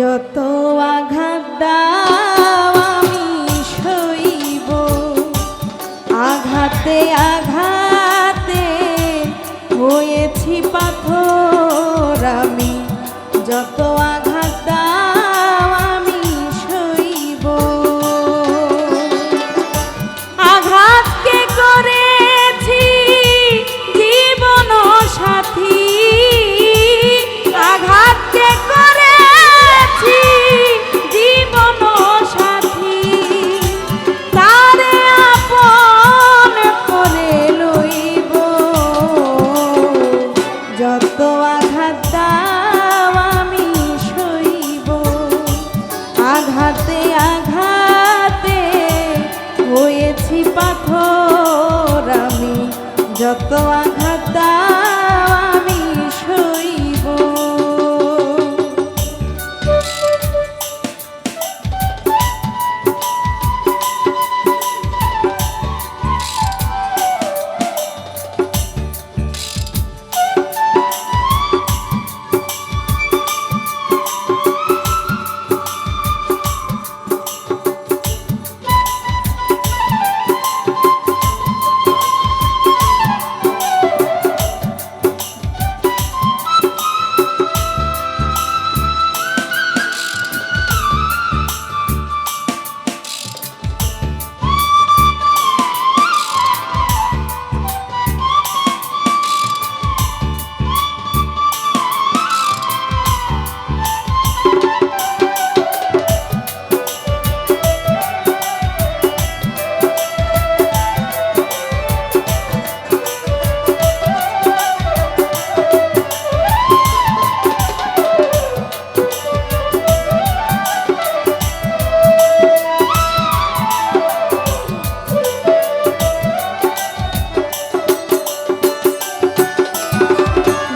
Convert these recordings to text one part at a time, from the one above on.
যত আঘাত দাও আমি সইব। আঘাতে আঘাতে হয়েছি পাথর আমি। যত আঘাত আমি সইব। আঘাতে আঘাতে হয়েছি পাথর আমি যত আঘাত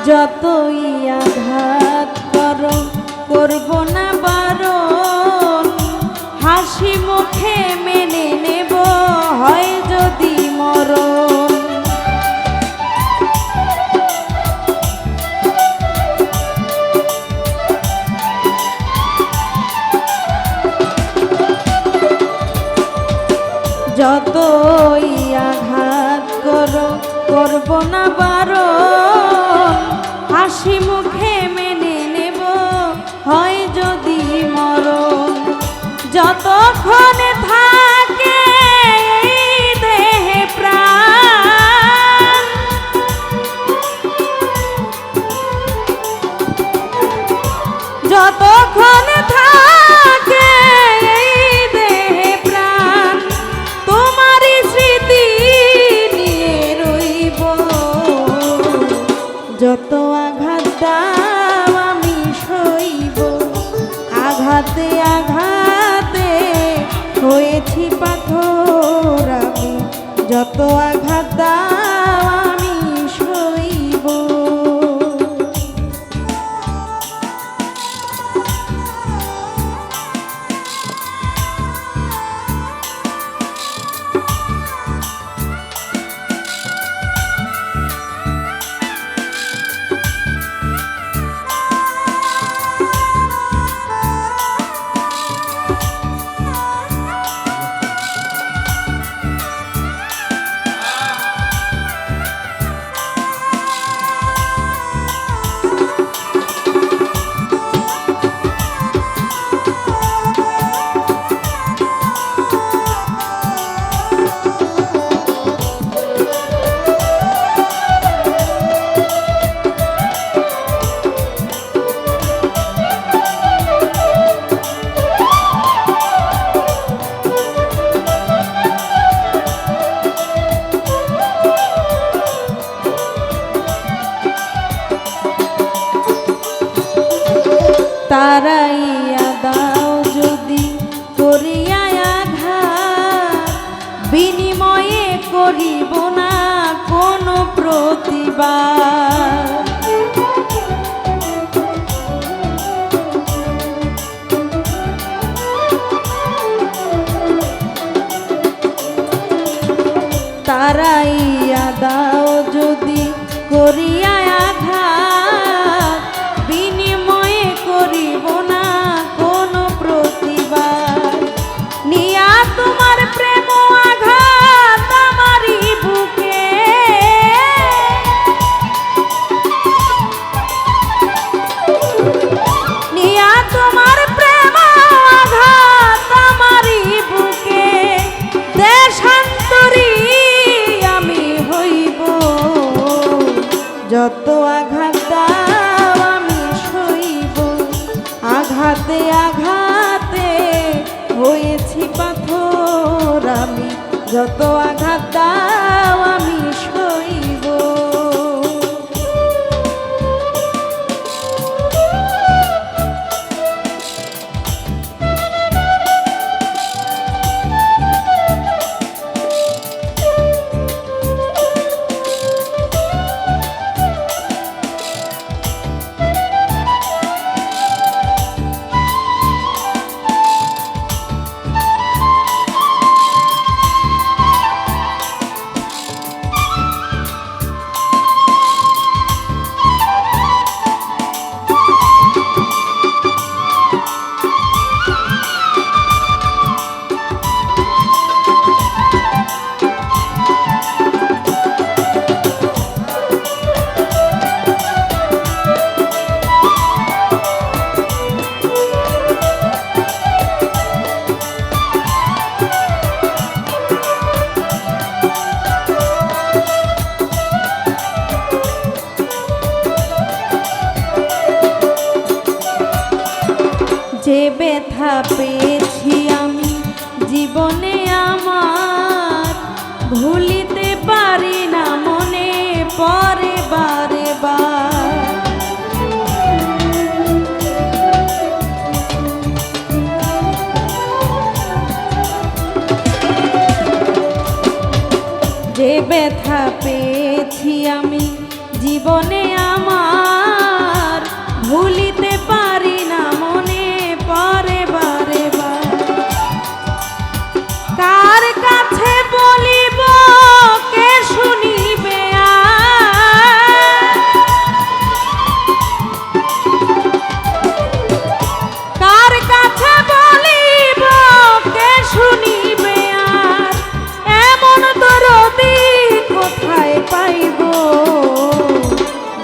যতই আঘাত করো, করব না বারণ। হাসি মুখে মেনে নেব, হয় যদি মরণ। যতই আঘাত করো, করব না বারণ। আঘাতে আঘাতে হয়েছি পাথর আমি। যত আঘাত তারাইয়া দাও যদি করিয়া আঘাত বিনিময়ে করিব না কোনো প্রতিবাদ। তারাইয়া দাও যদি করিয়া যত আঘাত ব্যথা পেয়েছি আমি। জীবনে আমার ভুলিতে পারি না মনে পরে বারে বার। যে ব্যথা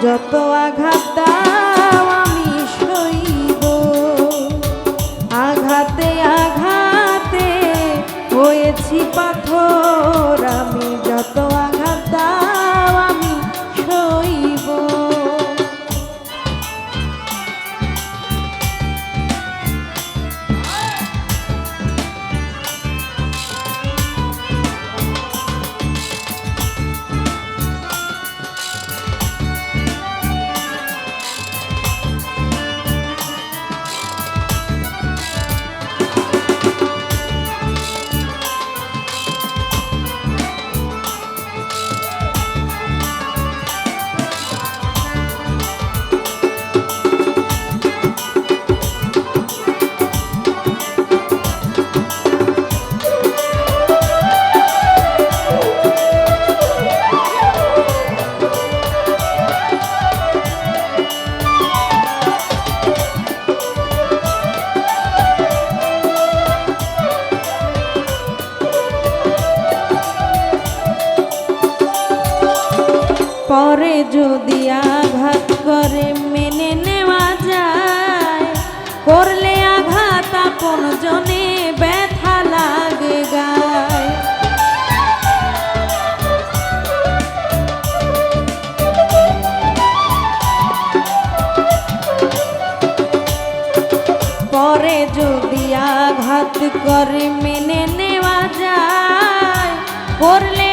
যত আঘাত পরে যদি আঘাত করে, মেনে নেওয়া যায়। করলে আঘাত আপন জনে ব্যথা লাগে গায়। পরে যদি আঘাত করে, মেনে নেওয়া যায়। করলে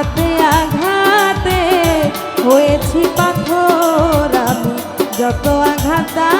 আঘাতে আঘাতে হয়েছি পাথর আমি। যত আঘাতা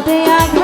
আঘাতে